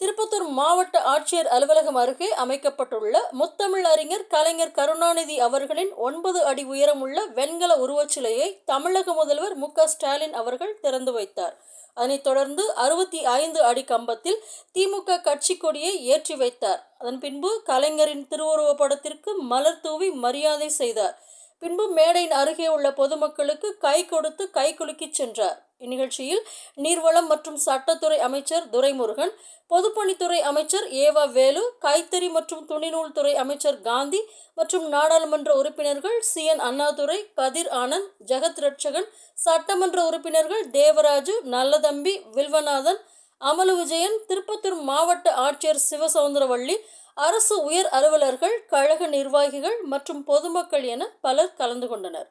திருப்பத்தூர் மாவட்ட ஆட்சியர் அலுவலகம் அருகே அமைக்கப்பட்டுள்ள முத்தமிழ் அறிஞர் கலைஞர் கருணாநிதி அவர்களின் ஒன்பது அடி உயரமுள்ள வெண்கல உருவச்சிலையை தமிழக முதல்வர் மு ஸ்டாலின் அவர்கள் திறந்து வைத்தார். அதனைத் தொடர்ந்து அறுபத்தி ஐந்து அடி கம்பத்தில் திமுக கட்சி கொடியை ஏற்றி வைத்தார். அதன் பின்பு கலைஞரின் திருவுருவ படத்திற்கு மலர் தூவி மரியாதை செய்தார். பின்பு மேடையின் அருகே உள்ள பொதுமக்களுக்கு கை கொடுத்து கை குலுக்கிச் சென்றார். இந்நிகழ்ச்சியில் நீர்வளம் மற்றும் சட்டத்துறை அமைச்சர் துரைமுருகன் பொதுப்பணித்துறை அமைச்சர் ஏவா வேலு கைத்தறி மற்றும் துணிநூல் துறை அமைச்சர் காந்தி மற்றும் நாடாளுமன்ற உறுப்பினர்கள் சி. என். அண்ணாதுரை கதிர் ஆனந்த் ஜெகத் ரட்சகன் சட்டமன்ற உறுப்பினர்கள் தேவராஜு நல்லதம்பி வில்வநாதன் அமலு விஜயன் திருப்பத்தூர் மாவட்ட ஆட்சியர் சிவசவுந்தரவள்ளி அரசு உயர் அலுவலர்கள் கழக நிர்வாகிகள் மற்றும் பொதுமக்கள் என பலர் கலந்து கொண்டனர்.